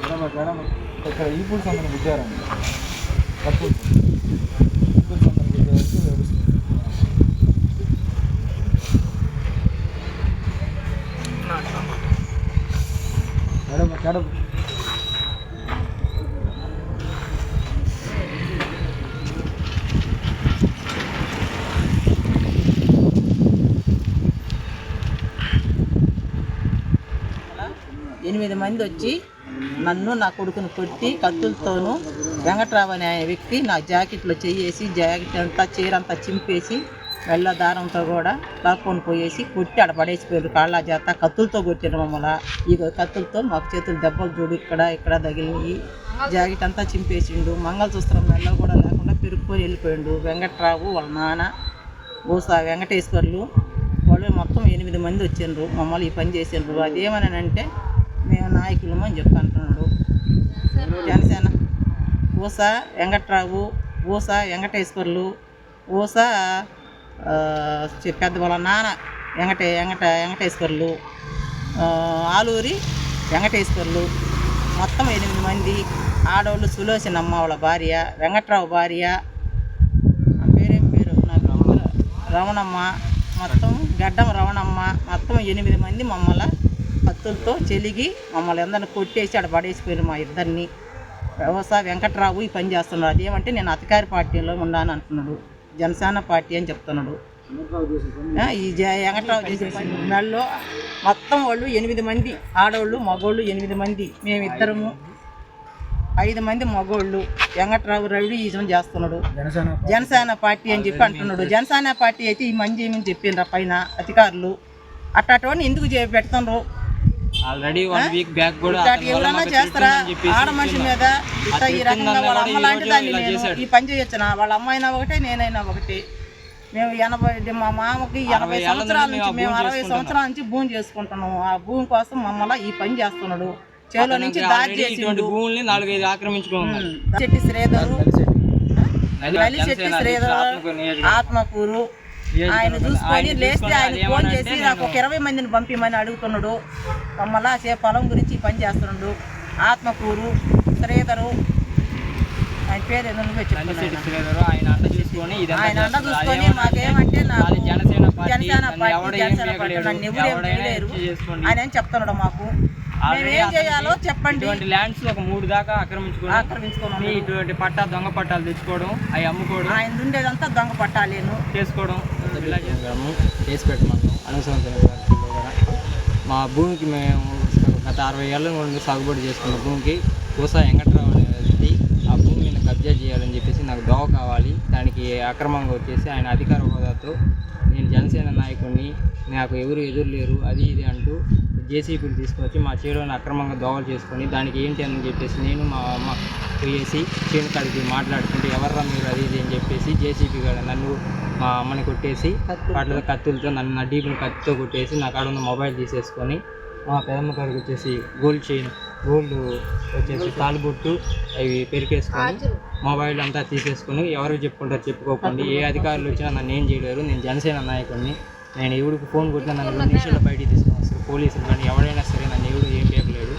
Madam madam ఇక్కడ ఈ పూర్తి సంబంధం విద్యారండి తక్కువ మేడం మేడం ఎనిమిది మంది వచ్చి నన్ను నా కొడుకుని కొట్టి కత్తులతోనూ వెంకట్రావు అనే వ్యక్తి నా జాకెట్లో చెయ్యేసి జాకెట్ అంతా చీర అంతా చింపేసి వెళ్ళ దారంతో కూడా లాక్కొని పోయేసి కొట్టి ఆడ పడేసిపోయారు. కాళ్ళ చేత కత్తులతో కొట్టారు మమ్మల్ని. ఈ కత్తులతో మాకు చేతులు దెబ్బలు చూడు ఇక్కడ ఇక్కడ తగిలినాయి. జాకెట్ అంతా చింపేసిండు. మంగళసూత్రం వెళ్ళ కూడా లేకుండా పెరుక్కొని వెళ్ళిపోయిండు. వెంకట్రావు వాళ్ళ నాన్న ఊసా వెంకటేశ్వర్లు వాళ్ళు మొత్తం ఎనిమిది మంది వచ్చిండ్రు. మమ్మల్ని ఈ పని చేసిండ్రు. అదేమని అంటే మేము నాయకులము అని చెప్పుకుంటున్నాడు జనసేన. ఊస వెంకట్రావు ఊస వెంకటేశ్వర్లు ఊస పెద్ద వాళ్ళ నాన్న వెంకట వెంకట వెంకటేశ్వర్లు ఆలూరి వెంకటేశ్వర్లు. మొత్తం ఎనిమిది మంది. ఆడవాళ్ళు సులోచన అమ్మ వాళ్ళ భార్య వెంకట్రావు భార్య. పేరేం పేరు? నాకు రమణమ్మ. మొత్తం గడ్డం రమణమ్మ. మొత్తం ఎనిమిది మంది మమ్మల్ని కత్తులతో చెలిగి మమ్మల్ని అందరిని కొట్టేసి ఆడ పడేసిపోయారు మా ఇద్దరిని. వ్యవసాయ వెంకట్రావు ఈ పని చేస్తున్నాడు. అదేమంటే నేను అధికార పార్టీలో ఉన్నాను అంటున్నాడు. జనసేన పార్టీ అని చెప్తున్నాడు. ఈ జ వెంకట్రావు చేసే పని మెడలో మొత్తం వాళ్ళు ఎనిమిది మంది. ఆడవాళ్ళు మగోళ్ళు ఎనిమిది మంది. మేమిద్దరము. ఐదు మంది మగోళ్ళు. వెంకట్రావు రవి ఈజం చేస్తున్నాడు. జనసేన పార్టీ. అని చెప్పి అంటున్నాడు. జనసేన పార్టీ అయితే ఈ మంది ఏమని చెప్పిండ్రు పైన అధికారులు. అట్టటువంటి ఎందుకు చే పెడుతున్నారు ఆల్రెడీ వన్ వీక్ బ్యాక్ కూడా ఇట్లాంటి అతని వల్ల ఎవరైనా మాకు చేస్తారా? ఆడ మనిషి మీద ఈ రకంగా వాళ్ళ అమ్మ లాంటి దాన్ని నేను ఈ పని చేయొచ్చునా? వాళ్ళ అమ్మ అయినా ఒకటే నేనైనా ఒకటి. మేము ఎనభై మా మామకి ఎనభై సంవత్సరాల నుంచి మేము అరవై. సంవత్సరాల నుంచి భూమి చేసుకుంటున్నాము ఆ భూమి కోసం మమ్మల్ని ఈ పని చేస్తున్నాడు. చేలో నుంచి దారి ఇటువంటి చేసిండు. భూముల్ని నాలుగైదు ఆక్రమించుకున్నాం చెట్టి శ్రీధరు శ్రీధర్ ఆత్మకూరు. ఆయన చూసుకొని లేస్తే ఆయన ఫోన్ చేసి నాకు ఒక ఇరవై మందిని పంపిమని అడుగుతున్నాడు. మమ్మల్ని చే పొలం గురించి పని చేస్తున్నాడు. ఆత్మకూరు శ్రీధరు. ఆయన పేరు ఏదో శ్రీధర్ ఆయన అండ చూసుకొని ఆయన అండ. చూసుకొని మాకేమంటే నాకు జనసేన పార్టీ జనసేన నన్ను పార్టీ ఎవరు చేయలేరు. ఆయన ఏం చెప్తున్నాడు మాకు? మేము చేయాలో చెప్పండి. ఇటువంటి ల్యాండ్స్ ఒక మూడు దాకా ఆక్రమించుకొని ఆక్రమించుకున్నాను ఇటువంటి పట్టా దొంగ పట్టాలు తెచ్చుకోవడం అవి అమ్ముకోవడం ఆయన ఉండేదంతా దొంగ పట్టాలేను. చేసుకోవడం. ఇలా చేస్తాము చేసి పెట్టమన్నాం అనుసరించిన మా భూమికి మేము గత అరవై ఏళ్ళ నుండి సాగుబడి చేసుకున్న భూమికి కూసా వెంకట్రావు అనే వ్యక్తి ఆ భూమిని కబ్జా చేయాలని చెప్పేసి నాకు దోవ కావాలి. దానికి అక్రమంగా వచ్చేసి ఆయన అధికార హోదాతో నేను జనసేన నాయకుడిని నాకు ఎవరు ఎదురు లేరు అది ఇది అంటూ జేసీబీలు తీసుకొచ్చి మా చేలోని అక్రమంగా దోవలు చేసుకొని దానికి ఏంటి అని చెప్పేసి నేను మా అమ్మ పోయేసి చేను కాడికి మాట్లాడుకుంటే ఎవర్రా మీరు అది ఇది అని చెప్పేసి జేసీబీ గారు నన్ను మా అమ్మని కొట్టేసి వాటితో కత్తులతో నన్ను నా డీపుని కత్తితో కొట్టేసి నా కాడ ఉన్న మొబైల్ తీసేసుకొని మా పెదమ్మ కాడికి వచ్చేసి గోల్డ్ చైన్ గోల్డ్ వచ్చేసి తాలుబొట్టు అవి పెరికేసుకొని మొబైల్ అంతా తీసేసుకొని ఎవరు చెప్పుకుంటారు చెప్పుకోకండి. ఏ అధికారులు వచ్చినా నన్ను ఏం చేయలేరు. నేను జనసేన నాయకుడిని. నేను ఎవరికి ఫోన్ కొట్టినా నన్ను రెండు నిమిషాల్లో బయటికి తీసుకొని వస్తారు. పోలీసులు కానీ ఎవడైనా సరే నన్ను ఎవడు ఏం చేయలేడు